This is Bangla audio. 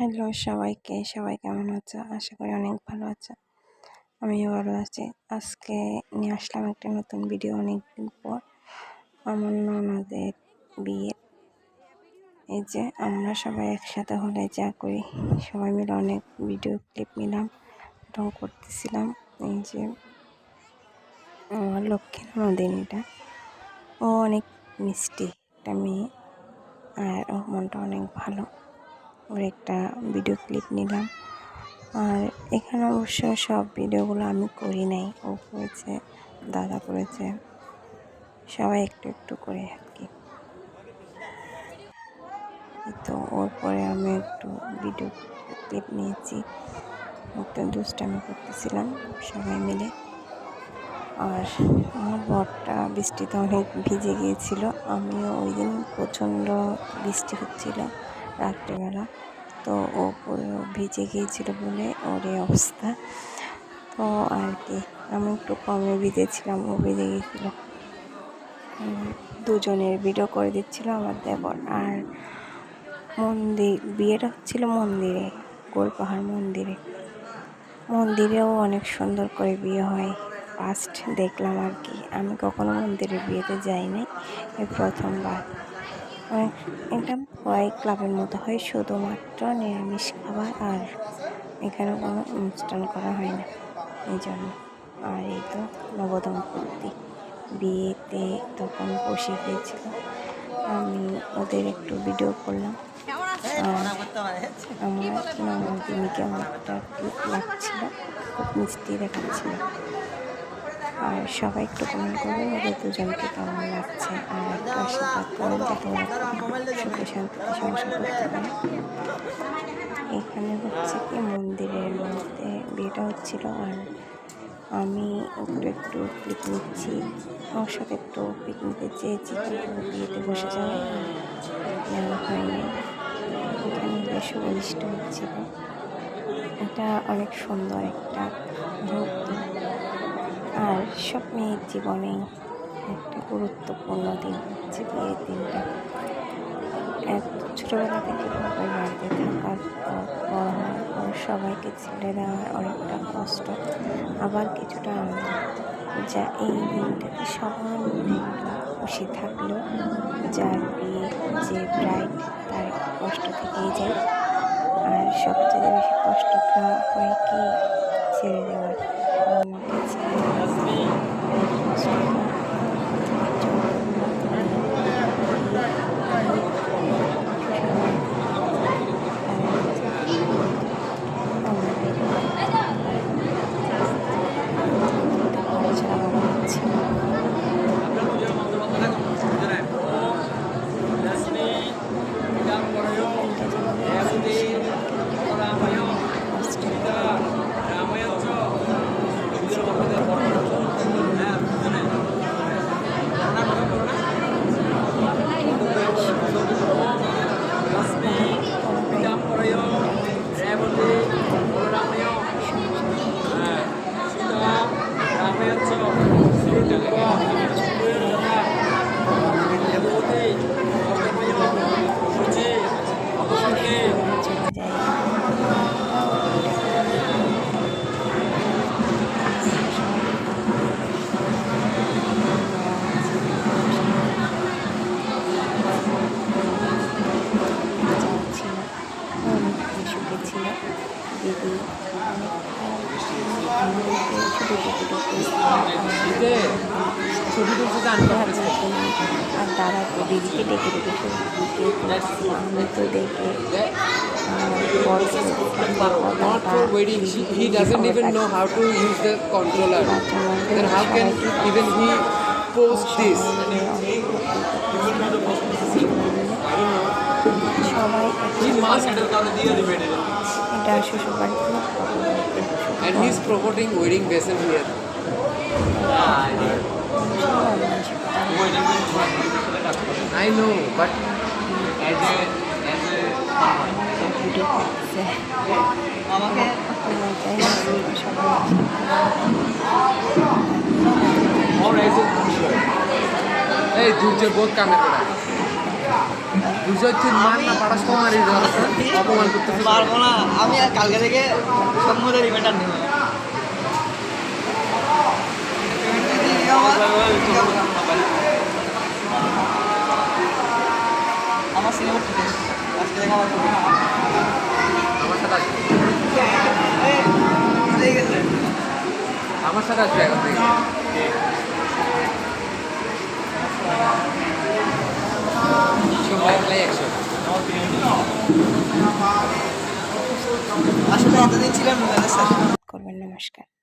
হ্যালো সবাইকে, সবাই কেমন আছো? আশা করি অনেক ভালো আছো। আমিও ভালো আছি। আজকে নিয়ে আসলাম একটা নতুন ভিডিও অনেক দিন পর। আমার ননদের বিয়ে। এই যে আমরা সবাই একসাথে হলে যা করি। সবাই মিলে অনেক ভিডিও ক্লিপ নিলাম, রং করতেছিলাম। এই যে আমার লক্ষ্মী নদিন এটা। ও অনেক মিষ্টি একটা মেয়ে। আর ওর মনটা অনেক ভালো। ওর একটা ভিডিও ক্লিপ নিলাম। আর এখানে অবশ্য সব ভিডিওগুলো আমি করি নাই। ও করেছে, দাদা করেছে। সবাই একটু একটু করে আর কি। তো ওর পরে আমি একটু ভিডিও ক্লিপ নিয়েছি। একটু দুষ্টামি করতেছিলাম সবাই মিলে। আর আমার বরটা বৃষ্টিতে অনেক ভিজে গিয়েছিল। আমিও ওই দিন প্রচণ্ড বৃষ্টি হচ্ছিল। রাত্রেবেলা। তো ও পুরো ভিজে গিয়েছিল বলে ওর এই অবস্থা। তো আর কি, আমি একটু কমে ভিজেছিলাম, ও ভিজে গিয়েছিল। দুজনের ভিডিও করে দিচ্ছিল আমার দেবর। আর মন্দির, বিয়েটা হচ্ছিল মন্দিরে, গোলপাহাড় মন্দিরে। মন্দিরেও অনেক সুন্দর করে বিয়ে হয়। ফার্স্ট দেখলাম আর কি, আমি কখনো মন্দিরে বিয়েতে যাই নাই এই প্রথমবার। এটা হয় ক্লাবের মতো হয়, শুধুমাত্র নিরামিষ খাবার আর এখানে কোনো অনুষ্ঠান করা হয় না। এই জন্য। আর এই তো নবদম্পতি বিয়েতে তখন বসে গিয়েছিল আমি ওদের একটু ভিডিও করলাম। আমার ননদিনীকে অনেকটা লাগছিল, খুব মিষ্টি দেখাচ্ছিল। আর সবাই একটু কমেন্ট করবে, ওদের দুজনকে কেমন লাগছে? এখানে হচ্ছে কি মন্দিরের মধ্যে বিয়েটা হচ্ছিল আর আমি একটু একটু ক্লিক নিচ্ছি আমার সাথে একটু পিকনিকে চেয়েছি কিন্তু বিয়েতে বসে যাওয়া হয়নি এখানে বেশ অনুষ্ঠান হচ্ছিল এটা অনেক সুন্দর একটা ভক্তি আর সব মেয়ের জীবনে একটা গুরুত্বপূর্ণ দিন হচ্ছে বিয়ের দিনটা। এক ছোটোবেলা থেকে বাবার বাড়িতে থাকার পর হওয়ার পর সবাইকে ছেড়ে দেওয়ার অনেকটা কষ্ট, আবার কিছুটা আনন্দ। যা এই দিনটাতে সবার মনে খুশি থাকলেও যার বিয়ে যে ব্রাইড তার কষ্ট থেকেই যায়। আর সবচেয়ে বেশি কষ্টটা দিদি ছবি তুলছে আর দাদা তো দিদিকে ডেকে ডেকে ছবি আমি তো দেখে Not for wedding, he, he doesn't even know how to use the controller. Then how can even he post this? সবাই He must, এটা শ্বশুর বাড়িতে and he's promoting wedding vessel here. I know, but as a as a or as a বোধ কামে করা বুঝাই তুই মার না আছে অপমান করতে পারব না আমি আর কালকে থেকে সম্মত রিমাইন্ডার নেব আমার সিনেমা ঠিক আছে আজকে আমার সাথে আসবে আমার সাথে আসবে এখন থেকে এতদিন ছিলাম করবেন নমস্কার।